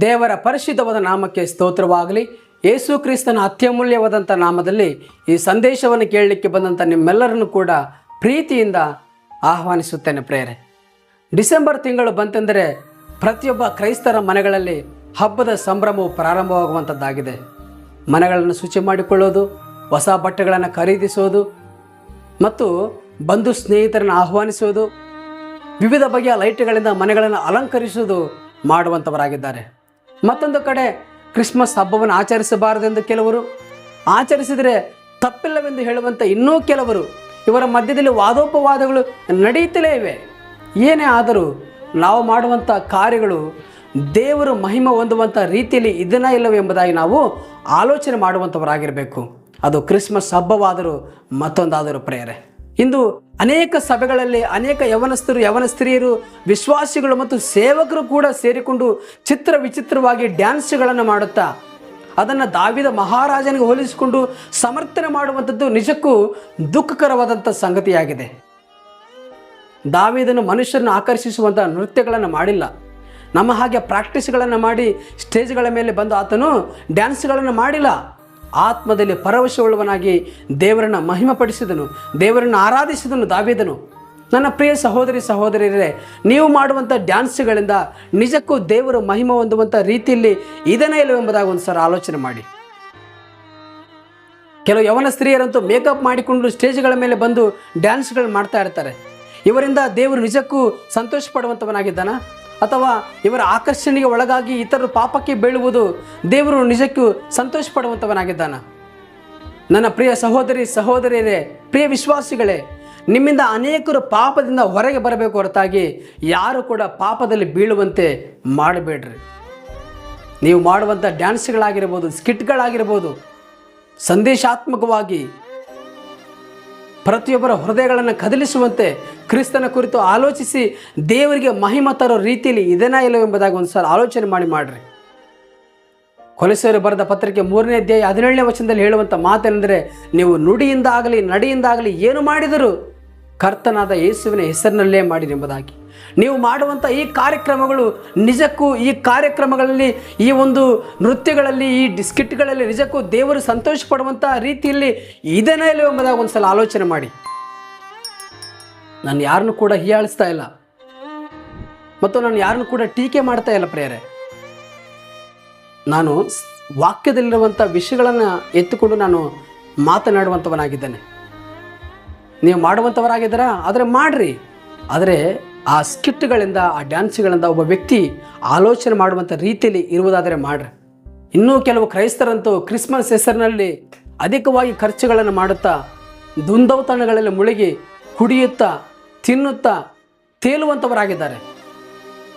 ದೇವರ ಪರಿಶುದ್ಧವಾದ ನಾಮಕ್ಕೆ ಸ್ತೋತ್ರವಾಗಲಿ. ಯೇಸು ಕ್ರಿಸ್ತನ ಅತ್ಯಮೂಲ್ಯವಾದಂಥ ನಾಮದಲ್ಲಿ ಈ ಸಂದೇಶವನ್ನು ಕೇಳಲಿಕ್ಕೆ ಬಂದಂಥ ನಿಮ್ಮೆಲ್ಲರನ್ನು ಕೂಡ ಪ್ರೀತಿಯಿಂದ ಆಹ್ವಾನಿಸುತ್ತೇನೆ ಪ್ರೇರೆ ಡಿಸೆಂಬರ್ ತಿಂಗಳು ಬಂತೆಂದರೆ ಪ್ರತಿಯೊಬ್ಬ ಕ್ರೈಸ್ತರ ಮನೆಗಳಲ್ಲಿ ಹಬ್ಬದ ಸಂಭ್ರಮವು ಪ್ರಾರಂಭವಾಗುವಂಥದ್ದಾಗಿದೆ ಮನೆಗಳನ್ನು ಶುಚಿ ಮಾಡಿಕೊಳ್ಳೋದು, ಹೊಸ ಬಟ್ಟೆಗಳನ್ನು ಖರೀದಿಸೋದು ಮತ್ತು ಬಂಧು ಸ್ನೇಹಿತರನ್ನು ಆಹ್ವಾನಿಸುವುದು ವಿವಿಧ ಬಗೆಯ ಲೈಟ್ಗಳಿಂದ ಮನೆಗಳನ್ನು ಅಲಂಕರಿಸುವುದು ಮಾಡುವಂಥವರಾಗಿದ್ದಾರೆ ಮತ್ತೊಂದು ಕಡೆ ಕ್ರಿಸ್ಮಸ್ ಹಬ್ಬವನ್ನು ಆಚರಿಸಬಾರದೆಂದು ಕೆಲವರು, ಆಚರಿಸಿದರೆ ತಪ್ಪಿಲ್ಲವೆಂದು ಹೇಳುವಂಥ ಇನ್ನೂ ಕೆಲವರು ಇವರ ಮಧ್ಯದಲ್ಲಿ ವಾದೋಪವಾದಗಳು ನಡೆಯುತ್ತಲೇ ಇವೆ. ಏನೇ ಆದರೂ ನಾವು ಮಾಡುವಂಥ ಕಾರ್ಯಗಳು ದೇವರು ಮಹಿಮ ಹೊಂದುವಂಥ ರೀತಿಯಲ್ಲಿ ಇದನ್ನ ಇಲ್ಲವೇ ಎಂಬುದಾಗಿ ನಾವು ಆಲೋಚನೆ ಮಾಡುವಂಥವರಾಗಿರಬೇಕು. ಅದು ಕ್ರಿಸ್ಮಸ್ ಹಬ್ಬವಾದರೂ ಮತ್ತೊಂದಾದರೂ ಪ್ರೇರೆ. ಇಂದು ಅನೇಕ ಸಭೆಗಳಲ್ಲಿ ಅನೇಕ ಯವನಸ್ಥರು ಯವನ ಸ್ತ್ರೀಯರು ವಿಶ್ವಾಸಿಗಳು ಮತ್ತು ಸೇವಕರು ಕೂಡ ಸೇರಿಕೊಂಡು ಚಿತ್ರ ವಿಚಿತ್ರವಾಗಿ ಡ್ಯಾನ್ಸ್ಗಳನ್ನು ಮಾಡುತ್ತಾ, ಅದನ್ನು ದಾವಿದ ಮಹಾರಾಜನಿಗೆ ಹೋಲಿಸಿಕೊಂಡು ಸಮರ್ಥನೆ ಮಾಡುವಂಥದ್ದು ನಿಜಕ್ಕೂ ದುಃಖಕರವಾದಂಥ ಸಂಗತಿಯಾಗಿದೆ. ದಾವಿದನು ಮನುಷ್ಯರನ್ನು ಆಕರ್ಷಿಸುವಂಥ ನೃತ್ಯಗಳನ್ನು ಮಾಡಿಲ್ಲ. ನಮ್ಮ ಹಾಗೆ ಪ್ರಾಕ್ಟೀಸ್ಗಳನ್ನು ಮಾಡಿ ಸ್ಟೇಜ್ಗಳ ಮೇಲೆ ಬಂದು ಆತನು ಡ್ಯಾನ್ಸ್ಗಳನ್ನು ಮಾಡಿಲ್ಲ. ಆತ್ಮದಲ್ಲಿ ಪರವಶವುಳ್ಳವನಾಗಿ ದೇವರನ್ನು ಮಹಿಮಪಡಿಸಿದನು, ದೇವರನ್ನು ಆರಾಧಿಸಿದನು ದಾವಿದನು. ನನ್ನ ಪ್ರಿಯ ಸಹೋದರಿ ಸಹೋದರಿಯರೇ, ನೀವು ಮಾಡುವಂಥ ಡ್ಯಾನ್ಸ್ಗಳಿಂದ ನಿಜಕ್ಕೂ ದೇವರು ಮಹಿಮ ಹೊಂದುವಂಥ ರೀತಿಯಲ್ಲಿ ಇದನ್ನೇ ಇಲ್ಲವೆಂಬುದಾಗಿ ಒಂದು ಸಲ ಆಲೋಚನೆ ಮಾಡಿ. ಕೆಲವು ಯವನ ಸ್ತ್ರೀಯರಂತೂ ಮೇಕಪ್ ಮಾಡಿಕೊಂಡು ಸ್ಟೇಜ್ಗಳ ಮೇಲೆ ಬಂದು ಡ್ಯಾನ್ಸ್ಗಳು ಮಾಡ್ತಾ ಇರ್ತಾರೆ. ಇವರಿಂದ ದೇವರು ನಿಜಕ್ಕೂ ಸಂತೋಷ ಪಡುವಂಥವನಾಗಿದ್ದಾನ ಅಥವಾ ಇವರ ಆಕರ್ಷಣೆಗೆ ಒಳಗಾಗಿ ಇತರರು ಪಾಪಕ್ಕೆ ಬೀಳುವುದು ದೇವರು ನಿಜಕ್ಕೂ ಸಂತೋಷ ಪಡುವಂಥವನಾಗಿದ್ದಾನ ನನ್ನ ಪ್ರಿಯ ಸಹೋದರಿ, ಸಹೋದರಿಯರೇ, ಪ್ರಿಯ ವಿಶ್ವಾಸಿಗಳೇ, ನಿಮ್ಮಿಂದ ಅನೇಕರು ಪಾಪದಿಂದ ಹೊರಗೆ ಬರಬೇಕು ಹೊರತಾಗಿ ಯಾರು ಕೂಡ ಪಾಪದಲ್ಲಿ ಬೀಳುವಂತೆ ಮಾಡಬೇಡ್ರಿ. ನೀವು ಮಾಡುವಂಥ ಡ್ಯಾನ್ಸ್ಗಳಾಗಿರ್ಬೋದು, ಸ್ಕಿಟ್ಗಳಾಗಿರ್ಬೋದು, ಸಂದೇಶಾತ್ಮಕವಾಗಿ ಪ್ರತಿಯೊಬ್ಬರ ಹೃದಯಗಳನ್ನು ಕದಲಿಸುವಂತೆ ಕ್ರಿಸ್ತನ ಕುರಿತು ಆಲೋಚಿಸಿ ದೇವರಿಗೆ ಮಹಿಮ ತರೋ ರೀತಿಯಲ್ಲಿ ಇದನ್ನ ಇಲ್ಲವೆಂಬುದಾಗಿ ಒಂದು ಸಲ ಆಲೋಚನೆ ಮಾಡಿ ಮಾಡ್ರಿ. ಕೊಲೆಸೇರು ಬರೆದ ಪತ್ರಿಕೆ ಮೂರನೇ ಅಧ್ಯಾಯ ಹದಿನೇಳನೇ ವಚನದಲ್ಲಿ ಹೇಳುವಂಥ ಮಾತೇನೆಂದರೆ, ನೀವು ನುಡಿಯಿಂದ ಆಗಲಿ ನಡೆಯಿಂದ ಆಗಲಿ ಏನು ಮಾಡಿದರೂ ಕರ್ತನಾದ ಯೇಸುವಿನ ಹೆಸರಿನಲ್ಲೇ ಮಾಡಿ ಎಂಬುದಾಗಿ ನೀವು ಮಾಡುವಂಥ ಈ ಕಾರ್ಯಕ್ರಮಗಳು ನಿಜಕ್ಕೂ ಈ ಕಾರ್ಯಕ್ರಮಗಳಲ್ಲಿ, ಈ ಒಂದು ನೃತ್ಯಗಳಲ್ಲಿ, ಈ ಡಿಸ್ಕಿಟ್ಗಳಲ್ಲಿ ನಿಜಕ್ಕೂ ದೇವರು ಸಂತೋಷ ಪಡುವಂಥ ರೀತಿಯಲ್ಲಿ ಇದನ್ನೇ ಇಲ್ಲ ಎಂಬುದಾಗಿ ಒಂದು ಸಲ ಆಲೋಚನೆ ಮಾಡಿ. ನಾನು ಯಾರನ್ನು ಕೂಡ ಹೀಯಾಳಿಸ್ತಾ ಇಲ್ಲ. ಮತ್ತು ನಾನು ಯಾರನ್ನು ಕೂಡ ಟೀಕೆ ಮಾಡ್ತಾ ಇಲ್ಲ ಪ್ರೇರೆ ನಾನು ವಾಕ್ಯದಲ್ಲಿರುವಂಥ ವಿಷಯಗಳನ್ನು ಎತ್ತುಕೊಂಡು ನಾನು ಮಾತನಾಡುವಂಥವನಾಗಿದ್ದೇನೆ ನೀವು ಮಾಡುವಂಥವರಾಗಿದ್ದೀರಾ? ಆದರೆ ಮಾಡಿರಿ. ಆದರೆ ಆ ಸ್ಕಿಟ್ಗಳಿಂದ, ಆ ಡ್ಯಾನ್ಸ್ಗಳಿಂದ ಒಬ್ಬ ವ್ಯಕ್ತಿ ಆಲೋಚನೆ ಮಾಡುವಂಥ ರೀತಿಯಲ್ಲಿ ಇರುವುದಾದರೆ ಮಾಡ್ರಿ. ಇನ್ನೂ ಕೆಲವು ಕ್ರೈಸ್ತರಂತೂ ಕ್ರಿಸ್ಮಸ್ ಹೆಸರಿನಲ್ಲಿ ಅಧಿಕವಾಗಿ ಖರ್ಚುಗಳನ್ನು ಮಾಡುತ್ತಾ ದುಂದೌತಣಗಳಲ್ಲಿ ಮುಳುಗಿ, ಕುಡಿಯುತ್ತಾ, ತಿನ್ನುತ್ತಾ ತೇಲುವಂಥವರಾಗಿದ್ದಾರೆ.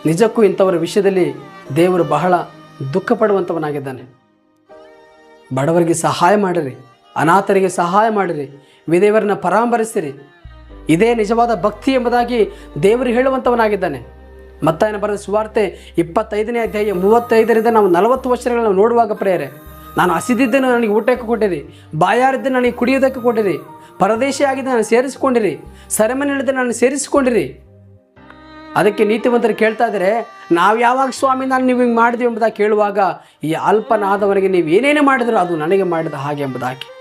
ನಿಜಕ್ಕೂ ಇಂಥವರ ವಿಷಯದಲ್ಲಿ ದೇವರು ಬಹಳ ದುಃಖ ಪಡುವಂಥವನಾಗಿದ್ದಾನೆ ಬಡವರಿಗೆ ಸಹಾಯ ಮಾಡಿರಿ. ಅನಾಥರಿಗೆ ಸಹಾಯ ಮಾಡಿರಿ ವಿಧೇವರನ್ನ ಪರಾಮರಿಸಿರಿ ಇದೇ ನಿಜವಾದ ಭಕ್ತಿ ಎಂಬುದಾಗಿ ದೇವರು ಹೇಳುವಂಥವನಾಗಿದ್ದಾನೆ ಮತ್ತಾಯನ ಬರೆದ ಸುವಾರ್ತೆ ಇಪ್ಪತ್ತೈದನೇ ಅಧ್ಯಾಯ ಮೂವತ್ತೈದರಿಂದ ನಾವು ನಲವತ್ತು ವರ್ಷಗಳನ್ನು ನೋಡುವಾಗ ಪ್ರೇಯರೆ, ನಾನು ಹಸಿದಿದ್ದನ್ನು ನನಗೆ ಊಟಕ್ಕೆ ಕೊಟ್ಟಿರಿ, ಬಾಯಾರಿದ್ದನ್ನು ನನಗೆ ಕುಡಿಯೋದಕ್ಕೆ ಕೊಟ್ಟಿರಿ ಪರದೇಶಿ ಆಗಿದ್ದೆ ನಾನು ಸೇರಿಸಿಕೊಂಡಿರಿ ಸೆರೆಮನೆಯಲ್ಲಿದ್ದೆ ನಾನು ಸೇರಿಸಿಕೊಂಡಿರಿ. ಅದಕ್ಕೆ ನೀತಿವಂತರು ಕೇಳ್ತಾ ಇದ್ದರೆ, ನಾವು ಯಾವಾಗ ಸ್ವಾಮಿ ನಾನು ನೀವು ಹಿಂಗೆ ಮಾಡಿದ್ವಿ ಎಂಬುದಾಗಿ ಕೇಳುವಾಗ, ಈ ಅಲ್ಪನಾದವರಿಗೆ ನೀವು ಏನೇನು ಮಾಡಿದ್ರು ಅದು ನನಗೆ ಮಾಡಿದ ಹಾಗೆ ಎಂಬುದಾಗಿ.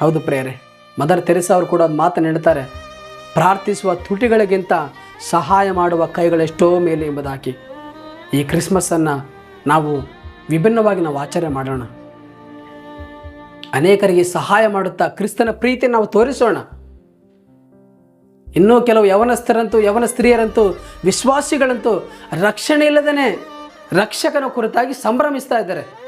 ಹೌದು ಪ್ರೇಯರೆ, ಮದರ್ ತೆರೆಸ ಅವರು ಕೂಡ ಒಂದು ಮಾತನ್ನು ಹೇಳ್ತಾರೆ, ಪ್ರಾರ್ಥಿಸುವ ತುಟಿಗಳಿಗಿಂತ ಸಹಾಯ ಮಾಡುವ ಕೈಗಳೆಷ್ಟೋ ಮೇಲೆ ಎಂಬುದಾಗಿ. ಈ ಕ್ರಿಸ್ಮಸ್ಸನ್ನು ನಾವು ವಿಭಿನ್ನವಾಗಿ ನಾವು ಆಚರಣೆ ಮಾಡೋಣ. ಅನೇಕರಿಗೆ ಸಹಾಯ ಮಾಡುತ್ತಾ ಕ್ರಿಸ್ತನ ಪ್ರೀತಿ ನಾವು ತೋರಿಸೋಣ. ಇನ್ನೂ ಕೆಲವು ಯವನಸ್ಥರಂತೂ, ಯವನ ಸ್ತ್ರೀಯರಂತೂ, ವಿಶ್ವಾಸಿಗಳಂತೂ ರಕ್ಷಣೆ ಇಲ್ಲದೇ ರಕ್ಷಕನ ಕುರಿತಾಗಿ ಸಂಭ್ರಮಿಸ್ತಾ ಇದ್ದಾರೆ.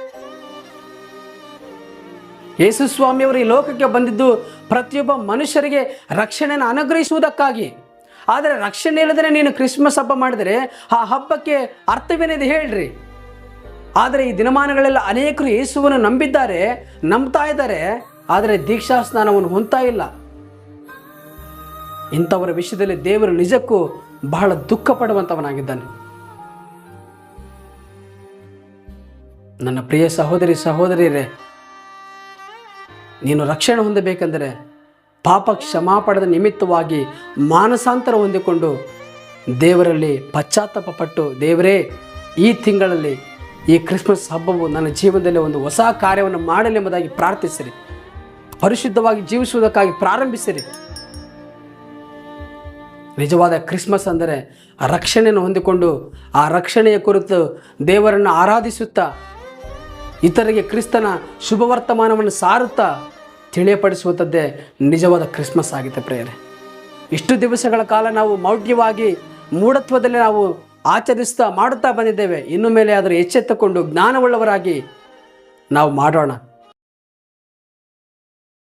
ಯೇಸು ಸ್ವಾಮಿಯವರು ಈ ಲೋಕಕ್ಕೆ ಬಂದಿದ್ದು ಪ್ರತಿಯೊಬ್ಬ ಮನುಷ್ಯರಿಗೆ ರಕ್ಷಣೆಯನ್ನು ಅನುಗ್ರಹಿಸುವುದಕ್ಕಾಗಿ. ಆದರೆ ರಕ್ಷಣೆ ಇಲ್ಲದೇ ನೀನು ಕ್ರಿಸ್ಮಸ್ ಹಬ್ಬ ಮಾಡಿದರೆ ಆ ಹಬ್ಬಕ್ಕೆ ಅರ್ಥವೇನಿದೆ ಹೇಳ್ರಿ. ಆದರೆ ಈ ದಿನಮಾನಗಳೆಲ್ಲ ಅನೇಕರು ಯೇಸುವನ್ನು ನಂಬಿದ್ದಾರೆ, ನಂಬ್ತಾ ಇದ್ದಾರೆ, ಆದರೆ ದೀಕ್ಷಾ ಸ್ನಾನವನ್ನು ಹೊಂತಾ ಇಲ್ಲ. ಇಂಥವರ ವಿಷಯದಲ್ಲಿ ದೇವರು ನಿಜಕ್ಕೂ ಬಹಳ ದುಃಖ ಪಡುವಂಥವನಾಗಿದ್ದಾನೆ ನನ್ನ ಪ್ರಿಯ ಸಹೋದರಿ, ಸಹೋದರಿಯರೇ ನೀನು ರಕ್ಷಣೆ ಹೊಂದಬೇಕೆಂದರೆ ಪಾಪ ಕ್ಷಮಾಪಣದ ನಿಮಿತ್ತವಾಗಿ ಮಾನಸಾಂತರ ಹೊಂದಿಕೊಂಡು ದೇವರಲ್ಲಿ ಪಶ್ಚಾತ್ತಾಪ ಪಟ್ಟು ದೇವರೇ, ಈ ತಿಂಗಳಲ್ಲಿ ಈ ಕ್ರಿಸ್ಮಸ್ ಹಬ್ಬವು ನನ್ನ ಜೀವನದಲ್ಲಿ ಒಂದು ಹೊಸ ಕಾರ್ಯವನ್ನು ಮಾಡಲಿ ಎಂಬುದಾಗಿ ಪ್ರಾರ್ಥಿಸಿರಿ. ಪರಿಶುದ್ಧವಾಗಿ ಜೀವಿಸುವುದಕ್ಕಾಗಿ ಪ್ರಾರಂಭಿಸಿರಿ. ನಿಜವಾದ ಕ್ರಿಸ್ಮಸ್ ಅಂದರೆ ಆ ರಕ್ಷಣೆಯನ್ನು ಹೊಂದಿಕೊಂಡು ಆ ರಕ್ಷಣೆಯ ಕುರಿತು ದೇವರನ್ನು ಆರಾಧಿಸುತ್ತಾ ಇತರರಿಗೆ ಕ್ರಿಸ್ತನ ಶುಭವರ್ತಮಾನವನ್ನು ಸಾರುತ್ತಾ ತಿಳಿಯಪಡಿಸುವಂಥದ್ದೇ ನಿಜವಾದ ಕ್ರಿಸ್ಮಸ್ ಆಗಿದೆ ಪ್ರೇಯರೆ. ಇಷ್ಟು ದಿವಸಗಳ ಕಾಲ ನಾವು ಮೌಢ್ಯವಾಗಿ ಮೂಢತ್ವದಲ್ಲಿ ನಾವು ಆಚರಿಸ್ತಾ ಮಾಡುತ್ತಾ ಬಂದಿದ್ದೇವೆ. ಇನ್ನು ಮೇಲೆ ಅದರ ಎಚ್ಚೆತ್ತುಕೊಂಡು ಜ್ಞಾನವುಳ್ಳವರಾಗಿ ನಾವು ಮಾಡೋಣ.